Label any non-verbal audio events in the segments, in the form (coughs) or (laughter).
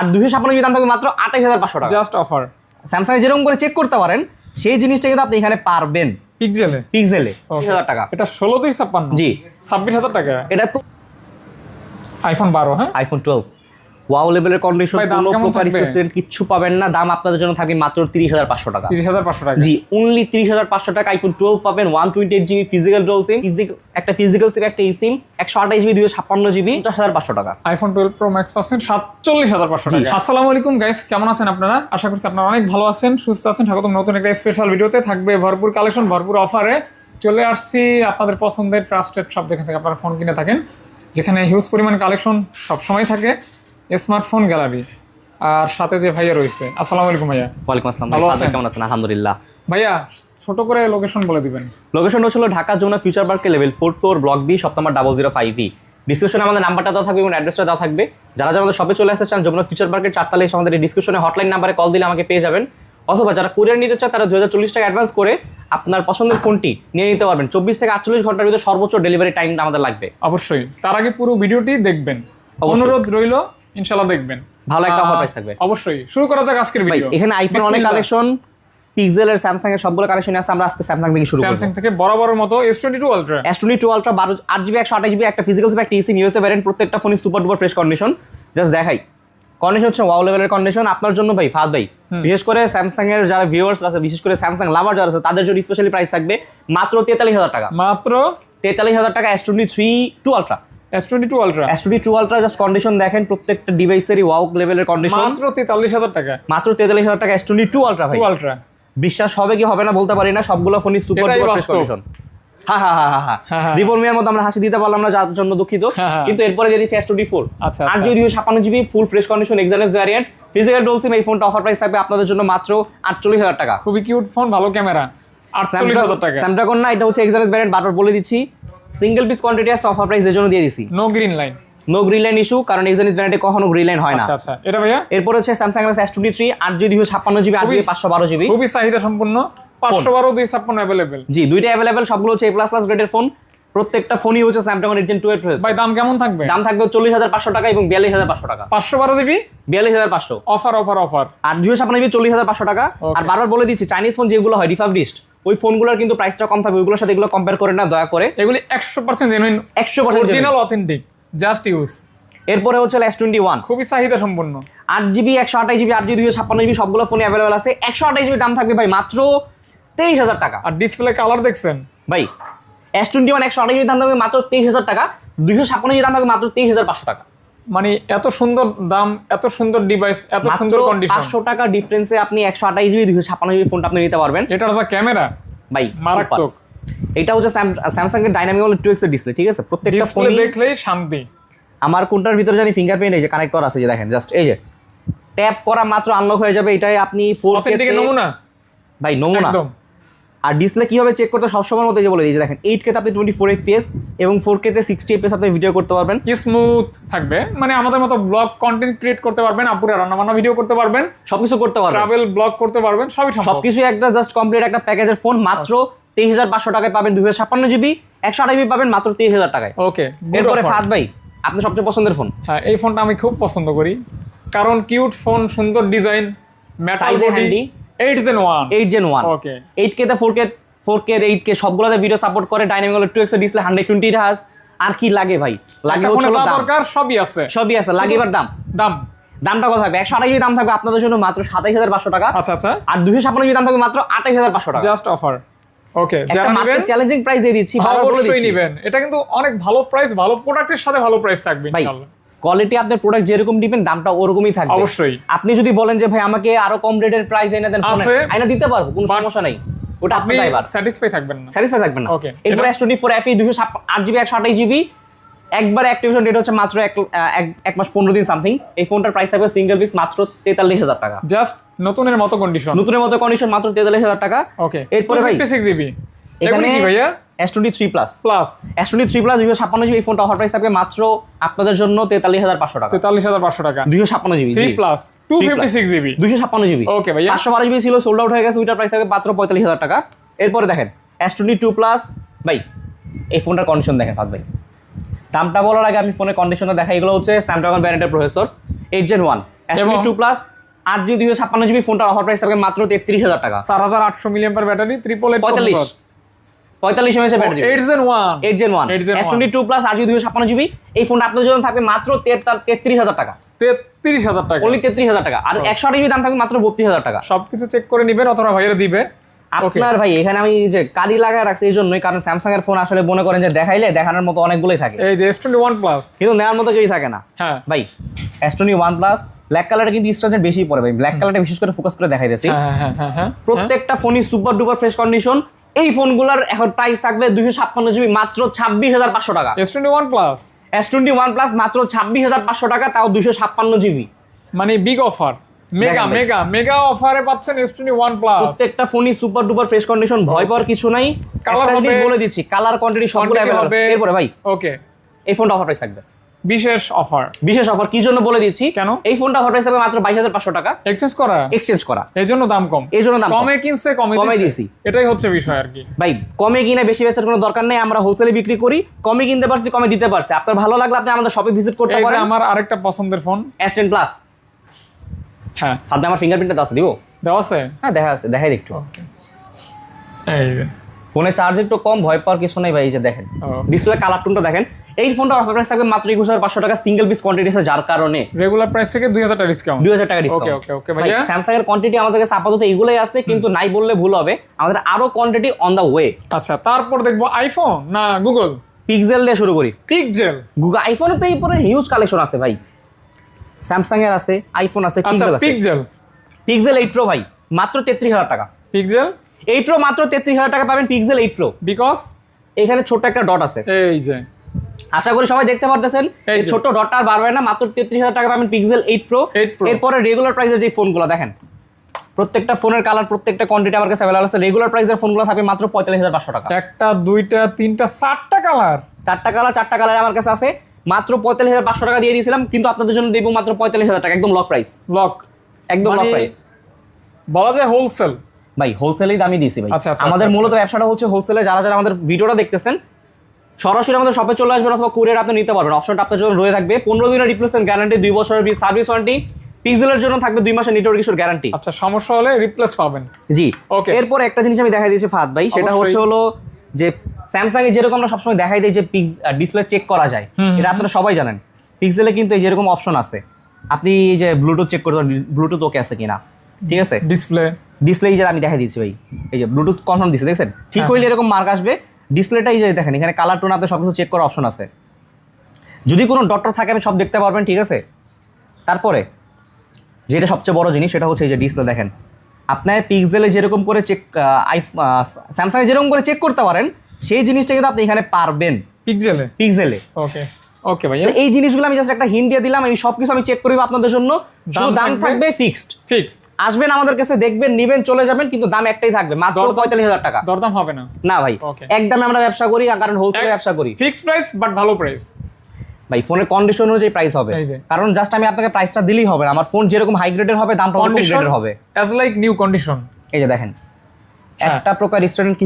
আর দুশো ছাপ্পান্ন জিবি দাম থাকবে মাত্র আঠাশ হাজার পাঁচশো টাকা। জাস্ট অফার স্যামসাং যেরকম করে চেক করতে পারেন সেই জিনিসটা কিন্তু আপনি এখানে পারবেন। পিক্সেলে পিক্সেলে. হাজার টাকা। এটা ষোলো দুই ছাপ্পান্ন? জি। ছাব্বিশ হাজার টাকা? এটা তো আইফোন বারো হ্যাঁ? আইফোন টুয়েলভ ওয়াও লেভেলের কন্ডিশন কোনো প্রকার? কিচ্ছু পাবেন না। দাম আপনাদের জন্য থাকবে মাত্র তিরিশ হাজার পাঁচশো টাকা। তিরিশ হাজার পাঁচশো টাকা। জি অনলি তিরিশ হাজার পাঁচশো টাকা আইফোন টুয়েলভ পাবেন। One twenty eight GB physical dual sim একটা ফিজিক্যাল সিম একটা ই সিম একশো আঠাশ জিবি দুশো ছাপ্পান্ন জিবি পঞ্চাশ হাজার পাঁচশো টাকা। আইফোন টুয়েলভ প্রো ম্যাক্স পাচ্ছেন সাতচল্লিশ হাজার পাঁচশো জি। টাকা। আসসালামু আলাইকুম গাইস কেমন আছেন আপনারা? আশা করছি আপনারা অনেক ভালো আছেন সুস্থ আছেন। স্বাগতম নতুন একটা স্পেশাল ভিডিওতে থাকবে ভরপুর কালেকশন ভরপুর অফারে চলে আসছি আপনাদের পছন্দের ট্রাস্টেড সব যেখান থেকে আপনারা ফোন কিনে থাকেন যেখানে হিউজ পরিমাণ কালেকশন সবসময় থাকে। Smartphone gallery. আর সাথে যে ভাইয়া রয়েছে আসসালামু আলাইকুম ভাইয়া। ওয়ালাইকুম আসসালাম ভালো ভাই, আছেন? কেমন আছেন? আলহামদুলিল্লাহ। ভাইয়া ছোট করে লোকেশন বলে দিবেন। লোকেশন হচ্ছিল ঢাকা যমুনা ফিউচার পার্কে level four floor block B সব নাম্বার ডাবল জিরো ফাইভ ই ডিসক্রিপশনে আমাদের নাম্বারটা দেওয়া থাকবে এবং অ্যাড্রেসটা দেওয়া থাকবে। যারা যারা আমাদের শপে চলে আসতে চান যমুনা ফিউচার পার্কের চারতলা এসে আমাদের ডিসক্রিপশনে হটলাইন নাম্বারে কল দিলে আমাকে পেয়ে যাবেন। অথবা যারা কুরিয়ার নিতে চায় তারা দু হাজার চল্লিশ টাকা অ্যাডভান্স করে আপনার পছন্দের ফোনটি নিয়ে নিতে পারবেন। চব্বিশ থেকে আটচল্লিশ ঘণ্টার ভিতরে সর্বোচ্চ ডেলিভারি টাইমটা আমাদের লাগবে। অবশ্যই। তার আগে পুরো ভিডিওটি দেখবেন। অনুরোধ রইল ইনশাআল্লাহ দেখবেন। ভালো একটা অফার প্রাইস থাকবে। অবশ্যই। শুরু করা যাক আজকের ভিডিও এখানে আইফোন অনেক কালেকশন পিক্সেল আর স্যামসাং এর সবগুলো কালেকশন আছে আমরা আজকে স্যামসাং থেকে শুরু করব। স্যামসাং থেকে বরাবরের মতো S22 Ultra S22 Ultra 12 8GB 128GB একটা physical spec TC new USA variant প্রত্যেকটা ফোনই super duper fresh condition just দেখাই। কন্ডিশন হচ্ছে ওয়াও লেভেলের কন্ডিশন আপনার জন্য ভাই ফাদ ভাই বিশেষ করে স্যামসাং এর যারা ভিউয়ার্স আছে বিশেষ করে স্যামসাং লাভার যারা আছে তাদের জন্য স্পেশালি প্রাইস থাকবে মাত্র তেতাল্লিশ হাজার টাকা। মাত্র তেতাল্লিশ হাজার টাকা S23 2 Ultra S22 Ultra S22 Ultra just condition দেখেন প্রত্যেকটা ডিভাইসেরই ওয়াও লেভেলের কন্ডিশন মাত্র 43000 টাকা। মাত্র 43000 টাকা S22 Ultra ভাই। Ultra বিশ্বাস হবে কি হবে না বলতে পারি না সবগুলো ফোনই সুপার ডুপার কন্ডিশন হ্যাঁ হ্যাঁ হ্যাঁ মিয়ার আমরা হাসি দিতে পারলাম না যার জন্য দুঃখিত। কিন্তু এরপরে যে S24 ফোর আর full fresh condition excellence variant physical dual sim এই ফোনটা অফার প্রাইস থাকবে আপনাদের জন্য মাত্র 48000 টাকা। খুবই কিউট ফোন ভালো ক্যামেরা 48000 টাকা। স্যামড্রাগন না এটা হচ্ছে এক্সালেস ভ্যারিয়েন্ট বারবার বলে দিচ্ছি। সিঙ্গেল পিস কোয়ান্টিটি আছে অফার প্রাইস এর জন্য দিয়ে দিছি। No green line no green line issue কারণ এই এক্সালেন্স ভ্যারিয়েন্টে কখনো গ্রিন লাইন হয় না। আচ্ছা আচ্ছা। এটা ভাইয়া? এরপর হচ্ছে Samsung Galaxy S twenty three আট জিবি দুশো ছাপ্পান্ন জিবি আট জিবি খুবই- পাঁচশো বারো জিবি খুবই চাহিদা সম্পূর্ণ পাঁচশো বারো দুই ছাপ্পান্ন অ্যাভেলেবেল জি দুইটা অ্যাভেলেবেল সবগুলো হচ্ছে এ প্লাস প্লাস গ্রেডের ফোন প্রত্যেকটা ফোনই হচ্ছে Snapdragon eight gen two eight ভাই দাম কেমন থাকবে? দাম থাকবে চল্লিশ হাজার পাঁচশো টাকা এবং বিয়াল্লিশ হাজার পাঁচশো টাকা। পাঁচশো বারো জিবি বিয়াল্লিশ হাজার পাঁচশো। অফার অফার অফার আর দুশো ছাপ্পান্ন জিবি চল্লিশ হাজার পাঁচশো টাকা। আর বারবার বলে দিচ্ছি চাইনিজ ফোন যেগুলো হয় রিফাবলিস্ট ওই ফোনগুলোর কিন্তু প্রাইসটা কম থাকবে ওইগুলোর সাথে এগুলো কম্পেয়ার করে না দয়া করে। এগুলি একশো পার্সেন্ট জেনুইন একশো percent original authentic just use এরপরে হচ্ছে এস টোয়েন্টি ওয়ান খুবই চাহিদা সম্পন্ন আট জিবি একশো আঠাশ জিবি আট জিবি দুশো ছাপ্পান্ন জিবি সবগুলো ফোনে অ্যাভেলেবেল আছে। একশো আঠাশ জিবি দাম থাকবে ভাই মাত্র তেইশ হাজার টাকা। আর ডিসপ্লে কালার দেখছেন? ভাই এস টোয়েন্টি ওয়ান একশো আঠাশ জিবি দাম থাকবে মাত্র তেইশ হাজার টাকা দুশো ছাপ্পান্ন জিবি দাম থাকবে মাত্র তেইশ হাজার পাঁচশো টাকা। মানে এত সুন্দর দাম এত সুন্দর ডিভাইস এত সুন্দর কন্ডিশন পাঁচশো টাকা ডিফারেন্সে আপনি একশো আঠাশ জিবি দুশো ছাপ্পান্ন জিবি ফোনটা আপনি নিতে পারবেন। এটার যা ক্যামেরা ভাই মারাত্মক। এটা হচ্ছে স্যামসাং এর ডাইনামিক টু এক্সের ডিসপ্লে ঠিক আছে? প্রত্যেকটা ফোনই দেখলেই শান্তি। আমার কোনটার ভিতরে জানি ফিঙ্গারপ্রিন্ট এই যে কানেক্ট করা আছে যে দেখেন জাস্ট এই যে। ট্যাপ করা মাত্র আনলক হয়ে যাবে এটাই আপনি ফোর অথেন্টিক নমুনা? ভাই নমুনা। একদম। আর ডিসপ্লে কীভাবে চেক করতে সবসময় মতো যে বলে দিয়েছে। দেখেন এইট কে আপনি টোয়েন্টি ফোর এফপিএস এবং ফোর কে তে সিক্সটি এফপিএস আপনি ভিডিও করতে পারবেন। স্মুথ থাকবে। মানে আমাদের মতো ব্লগ কন্টেন্ট ক্রিয়েট করতে পারবেন আপুরা রান্না বান্না ভিডিও করতে পারবেন সবকিছু করতে পারবেন। ট্রাভেল ব্লগ করতে পারবেন সবই সবকিছু একটা জাস্ট কমপ্লিট একটা প্যাকেজের ফোন মাত্র তেইশ হাজার পাঁচশো টাকায় পাবেন দুই হাজার ছাপ্পান্ন জিবি একশো আঠাশ জিবি পাবেন মাত্র তেইশ হাজার টাকায়। ওকে এরপরে ফাদ ভাই আপনার সবচেয়ে পছন্দের ফোন হ্যাঁ এই ফোনটা আমি খুব পছন্দ করি। কারণ কিউট ফোন সুন্দর design metal body handy। Eight gen one eight gen one okay eight তে ফোর কে ফোর কে সবগুলোতে ভিডিও সাপোর্ট করে ডাইনামিক ডিসপ্লে আর কি লাগে ভাই? লাগে হচ্ছে ফোনে হলো যা দাম। দরকার সবই আছে। সবই আছে লাগে এবার দাম। দাম। দামটা কত থাকবে? একশো আঠাশ দাম থাকবে আপনাদের জন্য মাত্র সাতাইশ হাজার পাঁচশো টাকা। আচ্ছা আচ্ছা। আর দুশো ছাপ্পান্ন দাম থাকবে মাত্র আঠাইশ হাজার পাঁচশো টাকা। জাস্ট অফার ওকে যারা নেবেন চ্যালেঞ্জিং প্রাইস দিয়ে দিচ্ছি বলে অবশ্যই নেবেন। এটা কিন্তু অনেক ভালো প্রাইস ভালো প্রোডাক্টের সাথে ভালো প্রাইস থাকবে ইনশাআল্লাহ। কোয়ালিটি আপনার প্রোডাক্ট যেরকম দিবেন দামটা ওরকমই থাকবে। অবশ্যই। আপনি যদি বলেন যে ভাই আমাকে আরও কম রেটের প্রাইস এনে দেন। আইনা দিতে পারব কোনো সমস্যা নাই। ওটা আপনি ড্রাইভার স্যাটিসফাই থাকবেন না। স্যাটিসফাই থাকবেন না। Okay. এরপর এটা- S twenty four FE GB একশো আঠাশ জিবি একবার অ্যাক্টিভেশন ডেট হচ্ছে মাত্র এক এক- মাস পনেরো দিন সামথিং এই ফোনটার প্রাইস থাকবে সিঙ্গেল পিস মাত্র তেতাল্লিশ হাজার টাকা। জাস্ট নতুনের মতো কন্ডিশন নতুনের মতো কন্ডিশন মাত্র তেতাল্লিশ হাজার টাকা। ওকে এরপরে ভাই, সিক্স জিবি এখানে এখানে কি ভাইয়া? S twenty three plus plus S twenty three plus দুশো ছাপ্পান্ন জিবি এই ফোনটা অফার প্রাইস থাকবে মাত্র আপনাদের জন্য তেতাল্লিশ হাজার পাঁচশো টাকা। তেতাল্লিশ হাজার পাঁচশো টাকা। দুশো ছাপ্পান্ন GB three plus two Three fifty six GB দুশো ছাপ্পান্ন জিবি ওকে পাঁচশো বারো জিবি ছিল সোল্ড আউট হয়ে গেছে ওইটার প্রাইস থাকবে মাত্র পঁয়তাল্লিশ হাজার টাকা। এরপরে দেখেন এস টোয়েন্টি টু প্লাস ভাই এই ফোনটার কন্ডিশন দেখেন ফাদ ভাই। দামটা বলার আগে আমি ফোনের কন্ডিশনটা দেখা এগুলো হচ্ছে স্ন্যাপড্রাগন ব্র্যান্ডের processor eight gen one S22 এবং- প্লাস আট জিবি দুইশো ছাপ্পান্ন জিবি ফোনটার অফার প্রাইস থাকবে মাত্র তেত্রিশ হাজার টাকা। চার হাজার আটশো মিলিয়ন ব্যাটারি এইট পঁয়তাল্লিশ। পঁয়তাল্লিশ MS battery. Eight gen one eight gen one 8 Gen S twenty two plus আট দুইশো ছাপ্পান্ন জিবি এই ফোনটা আপনাদের জন্য থাকবে মাত্র তেত্রিশ হাজার টাকা। তেত্রিশ হাজার টাকা। অনলি তেত্রিশ হাজার টাকা। আর একশো আট জিবি দাম থাকবে মাত্র বত্রিশ হাজার টাকা। সবকিছু চেক করে নিবেন অথবা ভাইয়েরা দিবে। আপনার ভাই এখানে আমি যে কালি লাগায় রাখছি এই জন্যই কারণ স্যামসাং এর ফোন আসলে মনে করেন যে দেখাইলে দেখানোর মতো অনেকগুলোই থাকে। এই যে এস টোয়েন্টি ওয়ান প্লাস কিন্তু নেওয়ার মতো কেউই থাকে না। হ্যাঁ। ভাই এস্টোনি ওয়ান প্লাস ব্ল্যাক কালারটা কিন্তু স্ট্রেঞ্জের বেশি পড়ে ভাই ব্ল্যাক কালারটা বিশেষ করে ফোকাস করে দেখাইতেছি হ্যাঁ হ্যাঁ হ্যাঁ হ্যাঁ। প্রত্যেকটা ফোনই সুপার ডুপার ফ্রেশ কন্ডিশন এই ফোনগুলোর এখন প্রাইস থাকবে দুইশো ছাপ্পান্ন জিবি মাত্র ছাব্বিশ হাজার পাঁচশো টাকা। S twenty one plus S twenty one plus মাত্র ছাব্বিশ হাজার পাঁচশো টাকা তাও দুইশো ছাপ্পান্ন জিবি। মানে big offer mega mega mega অফারে পাচ্ছেন এস টোয়েন্টি ওয়ান প্লাস প্রত্যেকটা ফোনই সুপার ডুপার ফ্রেশ কন্ডিশন ভয় পাওয়ার কিছু নাই। কালার বলে দিচ্ছি কালার কোয়ান্টিটি সবগুলো অ্যাভেলেবল এরপরে ভাই ওকে এই ফোনটা অফার প্রাইস থাকবে। বিশেষ অফার বিশেষ অফার কি জন্য বলে দিচ্ছি? কেন? এই ফোনটা প্রাইস থাকবে মাত্র বাইশ হাজার পাঁচশো টাকা। এক্সচেঞ্জ করা? এক্সচেঞ্জ করা। এই জন্য দাম কম। এই জন্য দাম কমে। কিনছে কমে কমে। দিছি। এটাই হচ্ছে বিষয় আর কি। ভাই কমে কিনে বেশি বেচার কোনো দরকার নেই আমরা হোলসেলে বিক্রি করি কমে কিনতে পারছি কমে দিতে পারছি। আপনার ভালো লাগলে আপনি আমাদের শপে ভিজিট করতে পারেন। আমার আরেকটা পছন্দের ফোন এস টেন প্লাস হ্যাঁ। আপনি আমার ফিঙ্গারপ্রিন্টটা আছে দিব? দেওয়া আছে? হ্যাঁ দেখা আছে দেখাই একটু। ফোনে চার্জ একটু কম ভয় পাওয়ার কিছু নেই ভাই এই যে দেখেন। ডিসপ্লে কালার টুনটা দেখেন। এই ফোনটা অফার প্রাইস থাকবে মাত্র একুশ হাজার পাঁচশো টাকা সিঙ্গেল পিস কোয়ান্টিটি আছে যার কারণে। রেগুলার প্রাইস থেকে দুই হাজার টাকা ডিসকাউন্ট দুই হাজার টাকা ডিসকাউন্ট ওকে ওকে ভাইয়া। স্যামসাং এর কোয়ান্টিটি আমাদের কাছে আপাতত এগুলোই আছে কিন্তু নাই বললে ভুল হবে। আমাদের আরও কোয়ান্টিটি অন দা ওয়ে আচ্ছা তারপর দেখব আইফোন না গুগল পিক্সেল দিয়ে শুরু করি। পিকজেল গুগল আইফোনে তো এই পরে হিউজ কালেকশন আছে ভাই। স্যামসাং এর আছে আইফোন আছে পিক্সেল আছে। পিকজেল পিক্সেল এইট প্রো ভাই মাত্র তেত্রিশ হাজার টাকা। পিক্সেল এইট প্রো মাত্র তেত্রিশ হাজার টাকা পাবেন পিক্সেল এইট প্রো বিকজ এখানে ছোট্ট একটা ডট আছে। এই যে। আশা করি সবাই দেখতে পারতেছেন এই এই ডটটা আর বাড়বে না মাত্র তেত্রিশ হাজার টাকা পাবেন পিক্সেল এইট প্রো 8 এরপরে রেগুলার প্রাইসের যে ফোনগুলো দেখেন। প্রত্যেকটা ফোনের কালার প্রত্যেকটা কোয়ান্টিটি আমার কাছে অ্যাভেলেবল আছে। রেগুলার প্রাইসের ফোনগুলো থাকবে মাত্র পঁয়তাল্লিশ হাজার পাঁচশো টাকা। একটা দুইটা তিনটা চারটা কালার চারটা কালার চারটা কালার আমার কাছে আছে। মাত্র পঁয়তাল্লিশ হাজার পাঁচশো টাকা দিয়ে দিয়েছিলাম কিন্তু আপনাদের জন্য দেবো মাত্র পঁয়তাল্লিশ হাজার টাকা একদম লক প্রাইস লক একদম লক মানে প্রাইস বলা যায় হোলসেল ভাই হোলসেলেই দামই দিয়েছি ভাই। আচ্ছা, আচ্ছা, আমাদের আচ্ছা, মূলত ব্যবসাটা হচ্ছে হোলসেলে যারা যারা আমাদের ভিডিওটা দেখতেছেন সরাসরি আমাদের শপে চলে আসবেন অথবা কুরিয়ার আপনি নিতে পারবেন। অপশনটা আপনার জন্য রয়ে থাকবে। পনেরো দিনের রিপ্লেসমেন্ট গ্যারান্টি দুই বছরের সার্ভিস ওয়ারেন্টি পিক্সেলের জন্য থাকবে দুই মাসের নেটওয়ার্ক ইস্যুর গ্যারান্টি আচ্ছা সমস্যা হলে রিপ্লেস পাবেন। জি। Okay. এরপর একটা জিনিস আমি দেখাই দিয়েছি ফাদ ভাই সেটা হচ্ছে হলো যে স্যামসাং এ যেরকম আমরা সবসময় দেখাই দিই যে পিক্স ডিসপ্লে চেক করা যায় এটা আপনারা সবাই জানেন। পিক্সেলে কিন্তু এই যেরকম অপশন আছে আপনি এই যে ব্লুটুথ চেক করতে ব্লুটুথ ওকে আছে কিনা ঠিক আছে? ডিসপ্লে ডিসপ্লে যে আমি দেখাই দিয়েছি ভাই এই যে ব্লুটুথ কনফার্ম দিচ্ছে দেখছেন? ঠিক হ্যাঁ। হইলে এরকম মার্ক আসবে ডিসপ্লেটা যদি যে দেখেন এখানে কালার টোন আপনার সব কিছু চেক করার অপশন আছে। যদি কোনো ডক্টর থাকে আমি সব দেখতে পারবেন ঠিক আছে? তারপরে যেটা সবচেয়ে বড় জিনিস সেটা হচ্ছে এই যে ডিসপ্লে দেখেন। আপনার পিক্সেলে যেরকম করে চেক আই স্যামসাংয়ে যেরকম করে চেক করতে পারেন সেই জিনিসটা কিন্তু আপনি এখানে পারবেন। পিক্সেলে পিক্সেলে ওকে ওকে ভাইয়া। এই জিনিসগুলো আমি জাস্ট একটা হিন্ট দিয়ে দিলাম আমি সবকিছু আমি চেক করি আপনাদের জন্য। শুধু দাম থাকবে? ফিক্সড ফিক্স আসবেন আমাদের কাছে দেখবেন নিবেন চলে যাবেন কিন্তু দাম একটাই থাকবে মাত্র দরদাম? পঁয়তাল্লিশ হাজার টাকা। দরদাম হবে না। না ভাই. একদমে আমরা ব্যবসা করি কারণ হোলসেলে ব্যবসা করি। ফিক্সড প্রাইস বাট ভালো প্রাইস ভাই ফোনের কন্ডিশন অনুযায়ী প্রাইস হবে। কারণ জাস্ট আমি আপনাকে প্রাইসটা দিলেই হবে না আমার ফোন যেরকম হাই গ্রেডের হবে দামটা অন্য গ্রেডের হবে। অ্যাজ লাইক নিউ কন্ডিশন এই যে দেখেন হ্যাঁ। একটা প্রকার স্টুডেন্ট কি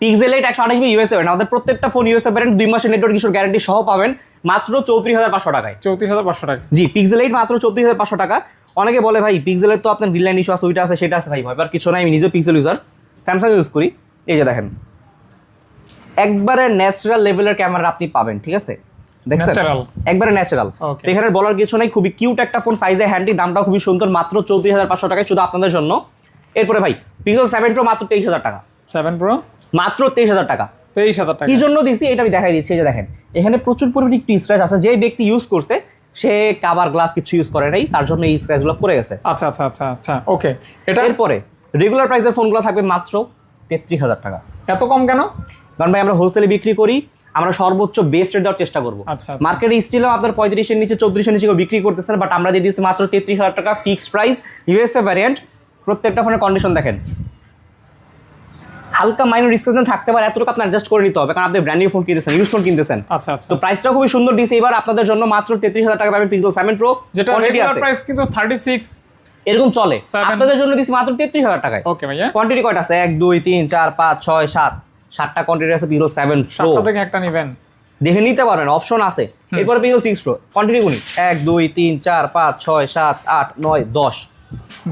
পিক্সেল এইট একশো আঠাশ ইউএসএ আমাদের প্রত্যেকটা ফোন ইউএসএ ভ্যারিয়েন্ট দুই মাসের নেটওয়ার্ক ইস্যুর গ্যারান্টি সহ পাবেন। মাত্র চৌত্রিশ হাজার পাঁচশো টাকায়। চৌত্রিশ হাজার পাঁচশো টাকা। জি পিক্সেল এইট মাত্র চৌত্রিশ হাজার পাঁচশো টাকা। অনেকে বলে ভাই পিক্সেলের তো আপনার গ্রিন লাইন ইস্যু আছে ওইটা আছে সেটা আছে ভাই ভয়বার কিছু নাই আমি নিজেও পিক্সেল ইউজার স্যামসাং ইউজ করি। এই যে দেখেন। একবারে ন্যাচারাল লেভেলের ক্যামেরা আপনি পাবেন ঠিক আছে? দেখছেন. একবারে ন্যাচারাল তো এখানে বলার কিছু নাই খুবই কিউট একটা ফোন সাইজে হ্যান্ডি দামটাও খুবই সুন্দর মাত্র চৌত্রিশ হাজার পাঁচশো টাকায় শুধু আপনাদের জন্য। এরপরে ভাই পিক্সেল সেভেন প্রো মাত্র তেইশ হাজার টাকা। সেভেন প্রো মাত্র তেইশ হাজার টাকা। তেইশ হাজার টাকা। কি জন্য দিছি? এটা আমি দেখাই দিচ্ছি এই যে দেখেন। এখানে প্রচুর পরিমাণে একটু স্ক্র্যাচ আছে যে ব্যক্তি ইউজ করছে সে কাভার গ্লাস কিছু ইউজ করে নাই তার জন্য এই স্ক্র্যাচগুলো পড়ে গেছে। আচ্ছা আচ্ছা আচ্ছা আচ্ছা ওকে এটা এরপরে রেগুলার প্রাইসের ফোনগুলো থাকবে মাত্র তেত্রিশ হাজার টাকা। এত কম কেন? কারণ ভাই আমরা হোলসেলে বিক্রি করি আমরা সর্বোচ্চ বেস্ট রেট দেওয়ার চেষ্টা করব। মার্কেটে স্টিলও আপনার পঁয়ত্রিশের নিচে চৌত্রিশের নিচে বিক্রি করতেছেন বাট আমরা দিয়ে দিচ্ছি মাত্র তেত্রিশ হাজার টাকা ফিক্সড প্রাইস ইউএসএ ভ্যারিয়েন্ট প্রত্যেকটা ফোনের কন্ডিশন দেখেন। হালকা মাইনর ডিসকাশন থাকতে পারে এতটুকু আপনি অ্যাডজাস্ট করে নিতে হবে কারণ আপনি ব্র্যান্ড নিউ ফোন কিনতেছেন ইউজ ফোন কিনতেছেন। আচ্ছা আচ্ছা। তো প্রাইসটা খুবই সুন্দর দিয়েছে এবার আপনাদের জন্য মাত্র তেত্রিশ হাজার টাকা পাবেন পিক্সেল সেভেন প্রো যেটা কোয়ান্টিটি রেগুলার আছে। প্রাইস কিন্তু থার্টি সিক্স এরকম চলে। আপনাদের জন্য দিচ্ছি মাত্র তেত্রিশ হাজার টাকায়। ওকে ভাইয়া। কোয়ান্টিটি কয়টা আছে? এক দুই তিন চার পাঁচ ছয় সাত। সাতটা কোয়ান্টিটি আছে পিক্সেল সেভেন প্রো সাতটা থেকে একটা নেবেন। দেখে নিতে পারবেন অপশন আছে। এরপরে পিক্সেল সিক্স প্রো কন্টিনিউ গুনি। এক দুই তিন চার পাঁচ ছয় সাত আট নয় দশ।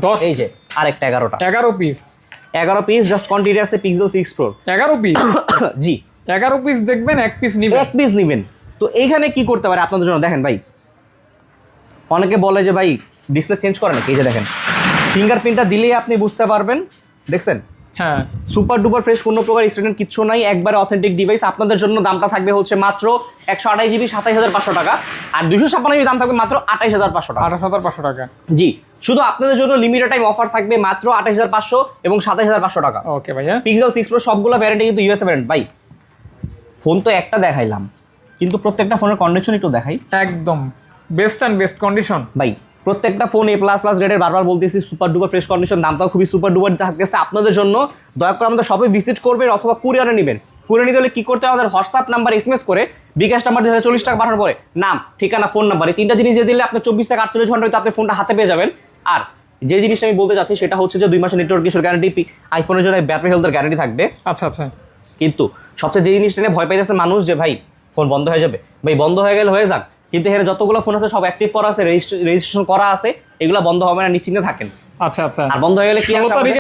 দশ? এই যে আরেকটা এগারোটা। এগারো পিস এগারো পিস জাস্ট কন্টিনিউ আছে পিক্সেল সিক্স প্রো এগারো পিস (coughs) জি। এগারো পিস দেখবেন এক পিস নিবেন। এক পিস নেবেন। তো এইখানে কি করতে পারে আপনাদের জন্য? দেখেন ভাই। অনেকে বলে যে ভাই ডিসপ্লে চেঞ্জ করে নাকি? এই যে দেখেন। ফিঙ্গারপ্রিন্টটা দিলেই আপনি বুঝতে পারবেন। দেখছেন? হ্যাঁ। সুপার ডুপার ফ্রেশ কোনো প্রকার স্টুডেন্ট কিচ্ছু নাই। একবারে অথেন্টিক ডিভাইস আপনাদের জন্য দামটা থাকবে হচ্ছে মাত্র একশো আঠাশ জিবি সাতাইশ হাজার পাঁচশো টাকা। আর দুশো ছাপ্পান্ন জিবি দাম থাকবে মাত্র আঠাইশ হাজার পাঁচশো টাকা। আঠাশ হাজার পাঁচশো টাকা। জি। শুধু আপনাদের জন্য লিমিটেড টাইম অফার থাকবে মাত্র আঠাইশ হাজার পাঁচশো এবং সাতাইশ হাজার পাঁচশো টাকা। ওকে ভাইয়া। পিক্সেল সিক্স প্রো সবগুলো ভ্যারেন্টি কিন্তু ইউএসএ ভ্যারেন্ট ভাই ফোন তো একটা দেখাইলাম কিন্তু প্রত্যেকটা ফোনের কন্ডিশন একটু দেখাই। একদম। বেস্ট অ্যান্ড বেস্ট কন্ডিশন ভাই প্রত্যেকটা ফোন এ প্লাস প্লাস রেটের বারবার বলতেছি সুপার ডুপার ফ্রেশ কন্ডিশন দামটাও খুবই সুপার ডুপার থাকতেছে। আপনাদের জন্য দয়া করে আমাদের শপে ভিজিট করবেন অথবা কুরিয়ারে নেবেন। কুরিয়ার নিতে হলে কি করতে হবে? আমাদের হোয়াটসঅ্যাপ নাম্বার এসএমএস করে বিকাশ নাম্বার দিয়ে চল্লিশ টাকা পাঠানোর পরে নাম ঠিকানা ফোন নাম্বার এই তিনটা জিনিস দিয়ে দিলে আপনি চব্বিশ থেকে আটচল্লিশ ঘণ্টার ভিতরে আপনি ফোনটা হাতে পেয়ে যাবেন। আর যে জিনিসটা আমি বলতে চাচ্ছি সেটা হচ্ছে যে দুই মাসের নেটওয়ার্ক ইস্যুর গ্যারান্টি আইফোনের জন্য ব্যাটারি হেলথের গ্যারান্টি থাকবে। আচ্ছা আচ্ছা। কিন্তু সবচেয়ে যে জিনিসটা নিয়ে ভয় পাই যাচ্ছে মানুষ যে ভাই ফোন বন্ধ হয়ে যাবে। ভাই বন্ধ হয়ে গেলে হয়ে যাক। কিন্তু এখানে যতগুলো ফোন আছে সব অ্যাক্টিভ করা আছে রেজিস্ট্রেশন করা আছে এগুলো বন্ধ হবে না নিশ্চিন্তে থাকেন। আচ্ছা আচ্ছা। আর বন্ধ হয়ে গেলে কি